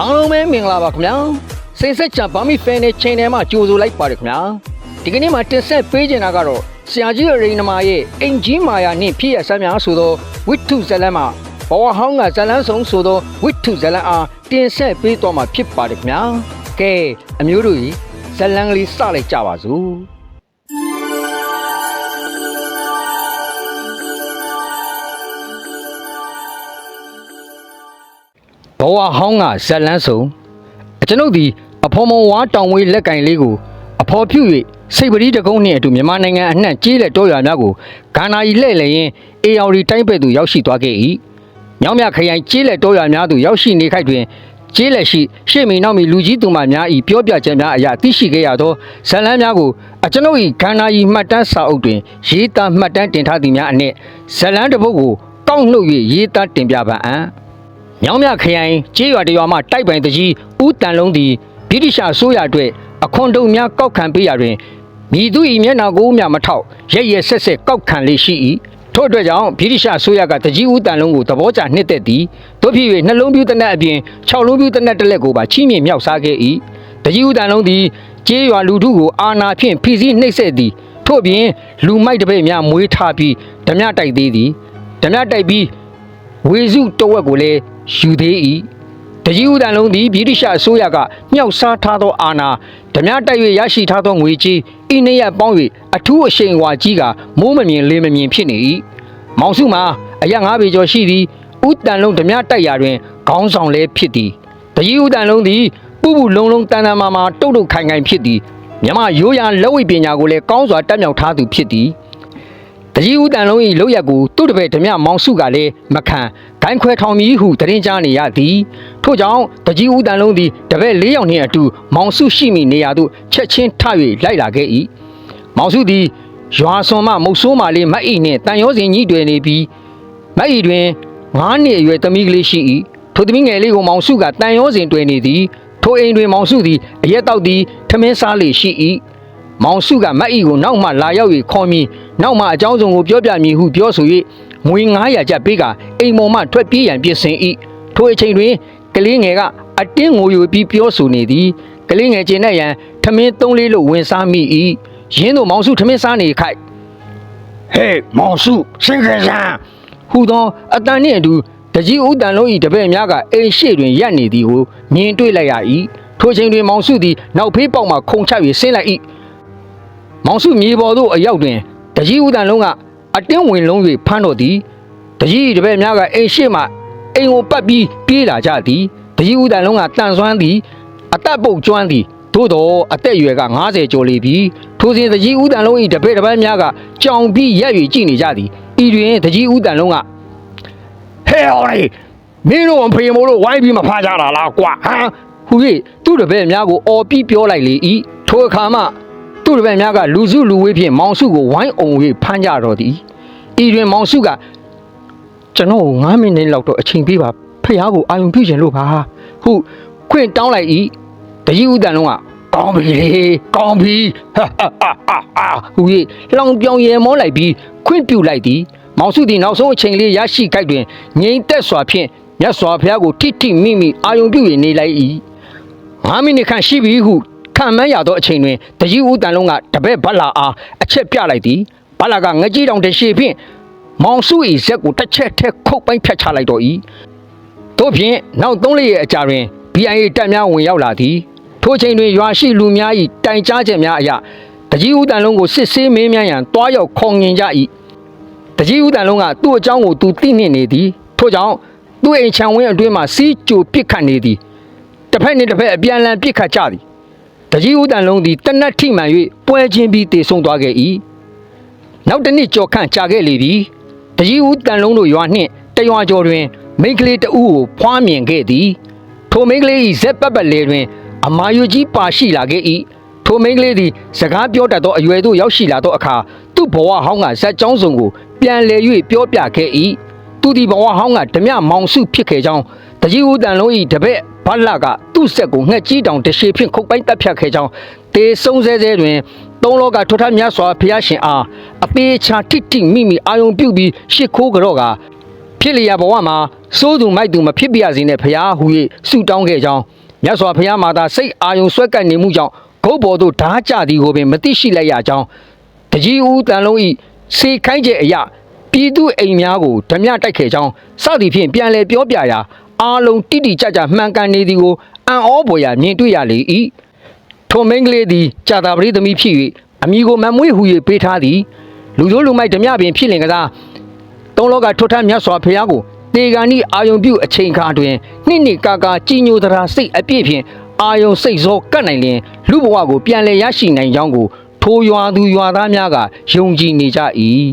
အားလုံးပဲမင်္ဂလာပါခင်ဗျာစိတ်ဆက်ချဘာမီဖန်နဲ့ချိန်ထဲမှာကြိုဆိုလိုက်ပါတယ်ခင်ဗျာဒီကနေ့မှာတင်ဆက်ပေးချင်တာကတော့ဆရာကြီးရိန်နမာရဲ့အင်ဂျီမာယာနှင့်ဖြစ်ရဆမ်းများဆိုသောဝိထုဇလန်မှာဘဝဟောင်းကဇလန်းဆောင်ဆိုသောဝိထုဇလန်အားတင်ဆက်ပေးတော့မှာဖြစ်ပါတယ်ခင်ဗျာကဲအမျိုးတို့ကြီးဇလန်ကလေးစလိုက်ကြပါစို့ ဘဝဟောင်းကဇက်လန်းဆုံအကျွန်ုပ်သည်အဖော်မဝါတောင်ဝေးလက်ကင်လေးကိုအဖော်ဖြူ၍စိတ်ပရိတကုန်းနှင့်အတူမြန်မာနိုင်ငံအနှံ့ကျေးလက်တော်ရွာများကိုဂန္နာရီလှည့်လည်ရင်အေယော်ရီတိုင်းဘက်သို့ရောက်ရှိသွားခဲ့၏။မြောင်းမြခရိုင်ကျေးလက်တော်ရွာများသို့ရောက်ရှိနေခိုက်တွင်ကျေးလက်ရှိရှေ့မီနောက်မီလူကြီးသူမများ၏ပြောပြချက်များအရသိရှိခဲ့ရသောဇက်လန်းများကိုအကျွန်ုပ်၏ဂန္နာရီမှတ်တမ်းစာအုပ်တွင်ရေးသားမှတ်တမ်းတင်ထားသည်များအနက်ဇက်လန်းတစ်ပုဒ်ကိုကောက်နှုတ်၍ရေးသားတင်ပြပါအံ့။ မြောင်းမြခရိုင်ကျေးရွာတစ်ရွာမှတိုက်ပိုင်တကြီးဦးတန်လုံးသည်ဗြိတိရှဆိုးရအတွက်အခွန်တုံများကောက်ခံပေးရတွင်မိသူ၏မျက်နှာကိုမျှမထောက်ရက်ရက်ဆက်ဆက်ကောက်ခံလေးရှိ၏ထို့အတွက်ကြောင့်ဗြိတိရှဆိုးရကတကြီးဦးတန်လုံးကိုသဘောကျနှစ်သက်သည်တို့ဖြစ်၍နှလုံးပြူးတနက်အပြင်၆လုံးပြူးတနက်တစ်လက်ကိုပါချီးမြှင့်မြောက်စားခဲ့၏တကြီးဦးတန်လုံးသည်ကျေးရွာလူထုကိုအာနာဖြင့်ဖိစီးနှိပ်စက်သည်ထို့ပြင်လူမိုက်တပည့်များမွေးထားပြီးဓမြတိုက်သေးသည်ဓမြတိုက်ပြီး ဝေစုတဝက်ကိုလည်းယူသေး၏တကြီးဦးတန်လုံးသည်ဗြိတိရှအစိုးရကမြောက်စားထားသောအာဏာဓမြတိုက်၍ရရှိထားသောငွေကြေးဤနှစ်ရက်ပေါင်း၍အထူးအရှိန်အဝါကြီးကမိုးမမြင်လေးမမြင်ဖြစ်နေ၏မောင်စုမှာအရက်၅ပေကျော်ရှိသည်ဦးတန်လုံးဓမြတိုက်ရာတွင်ခေါင်းဆောင်လည်းဖြစ်သည်တကြီးဦးတန်လုံးသည်ပူပူလုံးလုံးတန်တန်မာမာတုတ်တုတ်ခိုင်ခိုင်ဖြစ်သည်မြမရိုးရာလက်ဝိပညာကိုလည်းကောင်းစွာတက်မြောက်ထားသူဖြစ်သည် တကြီးဦးတန်လုံး၏လောက်ရက်ကိုသူ့တပည့်ဓမြမောင်စုကလည်းမခံဂိုင်းခွဲထောင်မည်ဟုတရင်ကြားနေရသည်ထို့ကြောင့်တကြီးဦးတန်လုံးသည်တပည့်၄ယောက်နှင့်အတူမောင်စုရှိမိနေရာသို့ချက်ချင်းထ၍လိုက်လာခဲ့၏မောင်စုသည်ရွာစွန်မှမုတ်ဆိုးမှလေးမတ်ဤနှင့်တန်ရောစင်ကြီးတွင်နေပြီးမတ်ဤတွင်၅နှစ်အရွယ်သမီးကလေးရှိ၏ထိုသမီးငယ်လေးကိုမောင်စုကတန်ရောစင်တွင်နေသည်ထိုအိမ်တွင်မောင်စုသည်အရက်တောက်သည်ထမင်းစားလေရှိ၏ မောင်စုကမတ်ဤကိုနောက်မှလာရောက်၍ခေါ်မည်နောက်မှအကြောင်းစုံကိုပြောပြမည်ဟုပြောဆို၍ငွေ900ကျပ်ပေးကအိမ်ပေါ်မှထွက်ပြေးရန်ပြင်ဆင်၏ထိုအချိန်တွင်ကလေးငယ်ကအတင်းငိုယူပြီးပြောဆိုနေသည်ကလေးငယ်ကျင်တဲ့ရန်ထမင်းသုံးလေးလို့ဝင်စားမိ၏ရင်းတို့မောင်စုထမင်းစားနေခိုက်ဟဲ့မောင်စုစင်ကြစံဟူသောအတန်နှင့်အတူတကြီးဦးတန်လုံး၏တပည့်များကအိမ်ရှိတွင်ရပ်နေသည်ကိုမြင်တွေ့လိုက်ရ၏ထိုချိန်တွင်မောင်စုသည်နောက်ဖေးပေါက်မှခုန်ချ၍ဆင်းလိုက်၏ မောင်စုမြေပေါ်သို့အရောက်တွင်တကြီးဦးတန်လုံးကအတင်းဝင်လုံး၍ဖမ်းတော်သည်တကြီး၏တပည့်များကအိမ်ရှိမှအိမ်ကိုပတ်ပြီးပြေးလာကြသည်တကြီးဦးတန်လုံးကတန်ဆွမ်းသည်အသက်ပုတ်ကျွမ်းသည်သို့တော်အသက်အရွယ်က90ကျော်လေပြီထိုစဉ်တကြီးဦးတန်လုံး၏တပည့်တစ်ပတ်များကကြောင်ပြီးရက်၍ကြည့်နေကြသည်ဤတွင်တကြီးဦးတန်လုံးကဟဲ့ဟောလေမင်းတို့အဖေမို့လို့ဝိုင်းပြီးမဖားကြတာလားကွာဟမ်ဟူ၍သူ့တပည့်များကိုအော်ပြီးပြောလိုက်လေ၏ထိုအခါမှ သူ့တပည့်များကလူစုလူဝေးဖြင့်မောင်စုကိုဝိုင်းအောင်၍ဖမ်းကြတော်သည်ဤတွင်မောင်စုကကျွန်တော်9မိနစ်လောက်တော့အချိန်ပေးပါဖះကိုအာယုံပြုခြင်းလို့ပါဟုခွင့်တောင်းလိုက်၏တကြီးဦးတန်လုံးကကောင်းပြီလေကောင်းပြီဟာဟာဟာဟာဟူ၍လောင်ပြောင်ရဲမောလိုက်ပြီးခွင့်ပြုလိုက်သည်မောင်စုသည်နောက်ဆုံးအချိန်လေးရရှိခိုက်တွင်ငြိမ်သက်စွာဖြင့်မြတ်စွာဘုရားကိုထိထိမိမိအာယုံပြု၍နေလိုက်၏၅မိနစ်ခန့်ရှိပြီဟု ခံမှန်းရသောအချိန်တွင်တကြီးဦးတန်လုံးကတပည့်ဘလာအားအချက်ပြလိုက်သည်ဘလာကငကြီးတောင်တရှိဖြင့်မောင်စု၏ဇက်ကိုတစ်ချက်ထက်ခုတ်ပိုင်းဖြတ်ချလိုက်တော့၏တို့ဖြင့်နောက်သုံးလေးရဲ့အကြာတွင် BIA တပ်များဝင်ရောက်လာသည်ထိုအချိန်တွင်ရွာရှိလူများ၏တိုင်ကြားချက်များအရတကြီးဦးတန်လုံးကိုစစ်ဆေးမင်းများရန်တွားရောက်ခေါင်ငင်ကြ၏တကြီးဦးတန်လုံးကသူ့အကြောင်းကိုသူသိနှင့်နေသည်ထို့ကြောင့်သူ့အိမ်ခြံဝင်းအတွင်းမှစီးကြိုပစ်ခတ်နေသည်တစ်ဖက်နှင့်တစ်ဖက်အပြန်အလှန်ပစ်ခတ်ကြသည် တကြီးဦးတန်လုံးသည်တနတ်ထိမှန်၍ပွဲချင်းပြီးတေဆုံးသွားခဲ့၏နောက်တစ်နှစ်ကြော်ခန့်ကြာခဲ့လေပြီတကြီးဦးတန်လုံးတို့ရွာနှင့်တရွာကျော်တွင်မိန်းကလေးတဦးကိုဖွားမြင်ခဲ့သည်ထိုမိန်းကလေး၏ဇက်ပတ်ပတ်လေတွင် အမာယုကြီးပါရှိလာခဲ့၏ထိုမိန်းကလေးသည်စကားပြောတတ်သောအရွယ်သို့ရောက်ရှိလာသောအခါသူ့ဘဝဟောင်းကဇက်ကြောင်းစုံကိုပြန်လည်၍ပြောပြခဲ့၏သူသည်ဘဝဟောင်းကဓမြမောင်စုဖြစ်ခဲ့ကြောင်းတကြီးဦးတန်လုံး၏တပည့် ဘလကသူ့ဆက်ကိုငှက်ကြီးတောင်တရှေဖြင့်ခုတ်ပိုင်းတပ်ဖြတ်ခဲ့ကြောင်းတေဆုံးဆဲဆဲတွင်သုံးလောကထွတ်ထမြတ်စွာဘုရားရှင်အားအသေးချာတိတိမိမိအာယုံပြုပြီးရှ िख ိုးကြော့ကဖြစ်လျာဘဝမှာစိုးသူမိုက်သူမဖြစ်ပြရစေနဲ့ဖရာဟူ၍ဆုတောင်းခဲ့ကြောင်းမြတ်စွာဘုရားမှာသာစိတ်အာယုံဆွဲကပ်နေမှုကြောင့်ဂုတ်ဘော်တို့ဓာကြသည်ကိုပင်မသိရှိလိုက်ရကြောင်းတကြီးဦးတန်လုံးဤစေခိုင်းချက်အရာပြည်သူအိမ်များကိုဓမြတိုက်ခဲ့ကြောင်းစသည်ဖြင့်ပြန်လည်ပြောပြရာ အားလုံးတိတိကျကျမှန်ကန်နေသည်ကိုအံ့ဩဖွယ်ရာမြင်တွေ့ရလေ၏ထိုမင်းကလေးသည်ကြာတာပရိသမီးဖြစ်၍အမိကိုမမွေးဟူ၍ပေးထားသည်လူတို့လူမိုက်ဓမြပင်ဖြစ်လင်ကစားသုံးလောကထွတ်ထမြတ်စွာဘုရားကိုတေဂာနိအာယုံပြုအချိန်ခါတွင်နှစ်နှစ်ကာကာကြီးညိုသရာစိတ်အပြည့်ဖြင့်အာယုံစိတ်စောကတ်နိုင်လျင်လူဘဝကိုပြန်လည်ရရှိနိုင်ကြောင်းကိုထိုရွာသူရွာသားများကယုံကြည်နေကြ၏